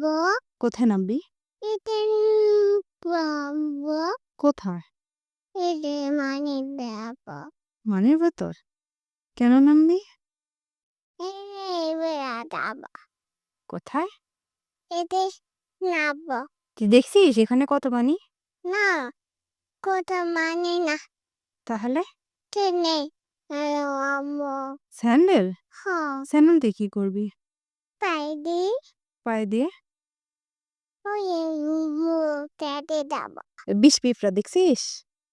নামবো কোথায় নামবি? এতে পাবো। কোথায়? এতে মানে দেব। মানের ভেতর। কেন নামবি? কোথায়? এতে নামবো। তুই দেখছিস এখানে কত পানি না কোথা মানে না। তাহলে? ট্রেনে নামবো। স্যান্ডেল? হ্যাঁ। স্যান্ডেল দিয়ে কি করবি? তাই দি পায়ে দিয়ে? ওই মুখটাতে যাব বিষ পিঁপড়া দেখছিস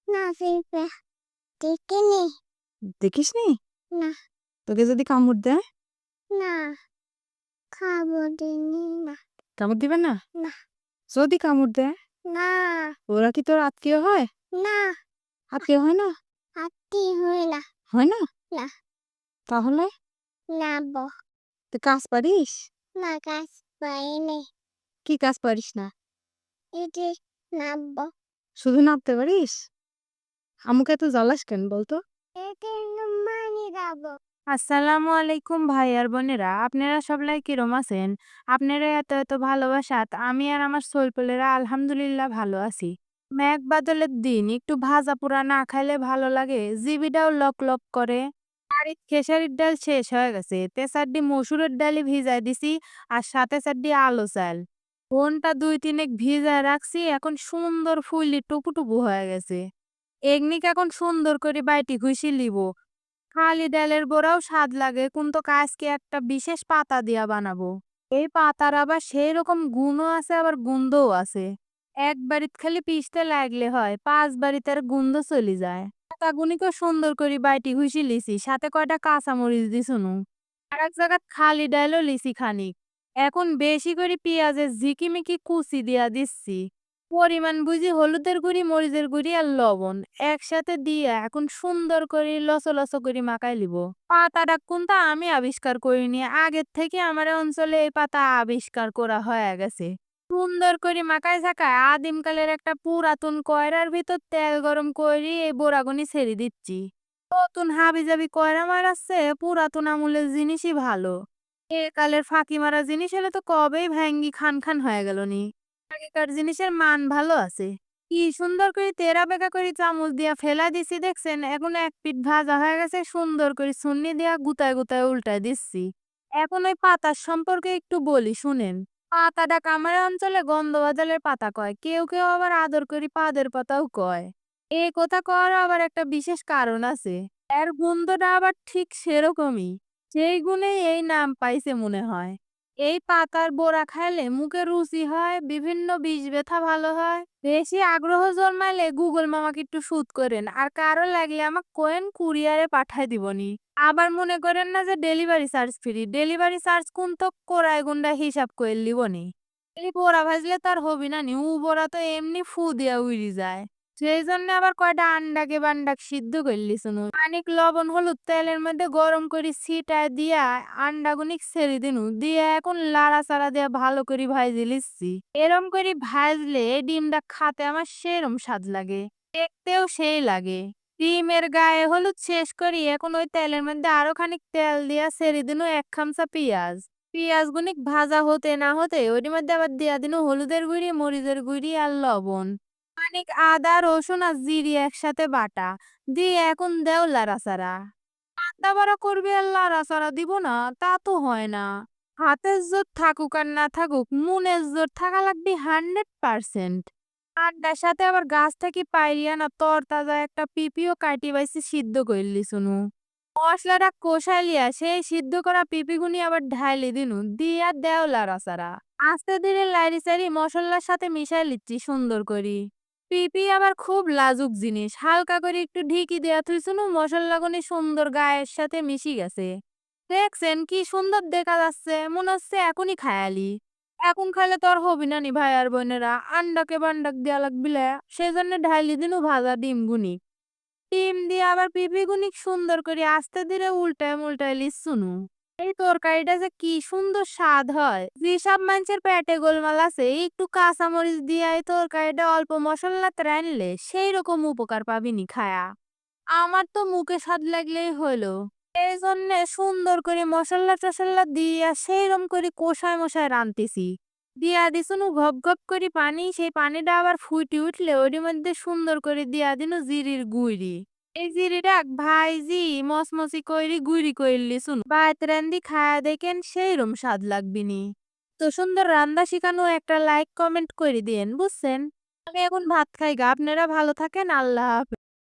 না ফিরবে দেখিনি দেখিস নি না তোকে যদি কামড় দেয় না খাব দিনি না কামড় দিবে না না। যদি কামড় দেয় না ওরা কি তোর আত্মীয় হয় না আত্মীয় হয় না হাতি হয় না হয় না না। তাহলে নামবো তুই কাজ পারিস না গাছ পাইনি কি কাজ পারিস না? নামবো শুধু নামতে পারিস? আমাকে এত জ্বালাস কেন বলতো? মানে আসসালামু আলাইকুম ভাই আর বোনেরা আপনারা সবাই কিরম আছেন? আপনারা এত এত ভালোবাসাত আমি আর আমার সোলপলেরা আলহামদুলিল্লাহ ভালো আছি। মেঘ বাদলের দিন একটু ভাজা পোড়া না খাইলে ভালো লাগে জিবিটাও লক লক করে। বাড়ির খেসারির ডাল শেষ হয়ে গেছে তে চারটি মসুরের ডালি ভিজাই দিছি আর সাথে চারটি আলো চাল। ফোনটা দুই তিনেক ভিজায় রাখছি, এখন সুন্দর ফুললি টুপু টুপু হয়ে গেছে। এগনিক এখন সুন্দর করে বাইটি ঘুষি লিব। খালি ডালের বড়াও স্বাদ লাগে কিন্তু আজকে একটা বিশেষ পাতা দিয়া বানাবো। এই পাতার আবার সেই রকম গুণও আছে, আবার গন্ধও আছে। এক বাড়িত খালি পিষতে লাগলে হয়, পাঁচ বাড়িতে আর গন্ধ চলে যায়। পাতাগুনিকে সুন্দর করে বাইটি ঘুষি লিছি, সাথে কয়টা কাঁচামরিচ দিছুনু। আর এক জায়গাত খালি ডালও লিছি খানিক। এখন বেশি করে পেঁয়াজের ঝিকিমিকি কুচি দিয়া দিচ্ছি। পরিমাণ বুঝি হলুদের গুঁড়ি, মরিচের গুঁড়ি আর লবণ একসাথে দিয়ে এখন সুন্দর করে লসো লসো করে মাখাই লিব পাতাটা কোনটা আমি আবিষ্কার করিনি, আগের থেকে আমার অঞ্চলে এই পাতা আবিষ্কার করা হয়ে গেছে। সুন্দর করে মাখায় ঝাঁকায় আদিমকালের একটা পুরাতন কয়রার ভিতর তেল গরম করে এই বোরাগুনি ছেড়ে দিচ্ছি। নতুন হাবি জাবি কয়রা মারাচ্ছে পুরাতন আমলের জিনিসই ভালো। এ কালের ফাঁকি মারা জিনিস হলে তো কবেই ভ্যাঙ্গি খান খান হয়ে গেল নি। আগেকার জিনিসের মান ভালো আছে। কি সুন্দর করে তেরা বেকা করে চামচ দিয়া ফেলা দিছি, দেখছেন? এখন এক পিঠ ভাজা হয়ে গেছে, সুন্দর করে সুন্নি দিয়া গুতায় গুতায় উল্টায় দিচ্ছি। এখন ওই পাতার সম্পর্কে একটু বলি, শুনেন। পাতাটা কামার অঞ্চলে গন্ধ বাজালের পাতা কয়। কেউ কেউ আবার আদর করি পাদের পাতাও কয়। এই কথা কওয়ার আবার একটা বিশেষ কারণ আছে। এর গন্ধটা আবার ঠিক সেরকমই। সেই গুণেই এই নাম পাইছে মনে হয়। এই পাতার বড়া খাইলে মুখে রুচি হয়, বিভিন্ন বিষ ব্যথা ভালো হয়। বেশি আগ্রহ জন্মাইলে গুগল মামাকে একটু শুট করেন আর কারও লাগলে আমাকে কোয়েন কুরিয়ারে পাঠায় দিবনি। আবার মনে করেন না যে delivery charge free, delivery charge কোন তো কোরাই গুন্ডা হিসাব করে লিবনি। বড়া ভাজলে তার হবি না নি, উ বড়া তো এমনি ফু দিয়া উড়ি যায়। সেই জন্য আবার কয়টা আন্ডাকে বান্ডাক সিদ্ধ করলি শুনু পানিক, লবণ, হলুদ তেলের মধ্যে গরম করে ছিটায় দিয়া আন্ডাগুনিক ছেড়ে দিনু। দিয়ে এখন লাড়া চাড়া দিয়া ভালো করে ভাজি লিচ্ছি এরম করে ভাজলে ডিমটা খাতে আমার সেরম স্বাদ লাগে। দেখতেও সেই লাগে। ডিমের গায়ে হলুদ শেষ করি এখন ওই তেলের মধ্যে আরও খানিক তেল দিয়া ছেড়ে দিনু এক খামচা পেঁয়াজ। পেঁয়াজ গুনিক ভাজা হতে না হতে ওর মধ্যে আবার দিয়া দিনু হলুদের গুঁড়ি, মরিচের গুঁড়ি আর লবণ। খানিক আদা, রসুন আর জিরি একসাথে বাটা। দিয়ে এখন দেও লাড়াচাড়া। আদা বাড়া করবি আর লাড়াচাড়া দিব না, তা তো হয় না। হাতের জোর থাকুক আর না থাকুক, মনের জোর থাকা লাগবে হান্ড্রেড পার্সেন্ট। আড্ডার সাথে আবার গাছ থেকে পাইরিয়া না তর তাজা একটা পিপিও কাটি বাইছি সিদ্ধ করলি শুনু। মশলাটা কষাইলিয়া সেই সিদ্ধ করা পিপিগুনি আবার ঢাইলি দিনু, দিয়া দেও লাড়াচাড়া। আস্তে ধীরে লাইরি সারি মশলার সাথে মিশাই লিচ্ছি সুন্দর করি। পিপি আবার খুব লাজুক জিনিস। হালকা করে একটু ঢিকি দেয়া থুইছুনু মশলাগুনি সুন্দর গায়ের সাথে মিশি গেছে। দেখছেন কি সুন্দর দেখা যাচ্ছে, মনে হচ্ছে এখনই খায়ালি। এখন খাইলে তো আর হবি না নি ভাই আর বোনেরা। আন্ডাকে বান্ডাক দেয়া লাগবিলে সেই জন্য ঢাইলি দিনু ভাজা ডিম গুনি। ডিম দিয়ে আবার পিপি গুনিক সুন্দর করে আস্তে ধীরে উল্টায় মুল্টায় লিসুনু এই তরকারিটা যে কি সুন্দর স্বাদ হয়। যেসব মানুষের পেটে গোলমাল আছে একটু কাঁচামরিচ দিয়ে এই তরকারিটা অল্প মশলাতে রানলে সেই রকম উপকার পাবিনি খায়া। আমার তো মুখে স্বাদ লাগলেই হইল। এই জন্য সুন্দর করে মশলা টসলা দিয়া সেইরকম করে কষায় মশায় রানতেছি দিয়া দিছুনু ঘপ ঘপ করে পানি, সেই পানিটা আবার ফুটে উঠলে ওর মধ্যে সুন্দর করে দিয়া দিনু জিরির গুড়ি। এই ডাক ভাইজি মসমসি কইরি গুড়ি কইরলি, শুন। বাইত রান্দি খায়া দেখেন সেই রম স্বাদ লাগবিনি। তো সুন্দর রান্দা শিখানো একটা লাইক কমেন্ট করে দিয়েন, বুঝছেন? আমি এখন ভাত খাই গা আপনারা ভালো থাকেন, আল্লাহ হাফেজ।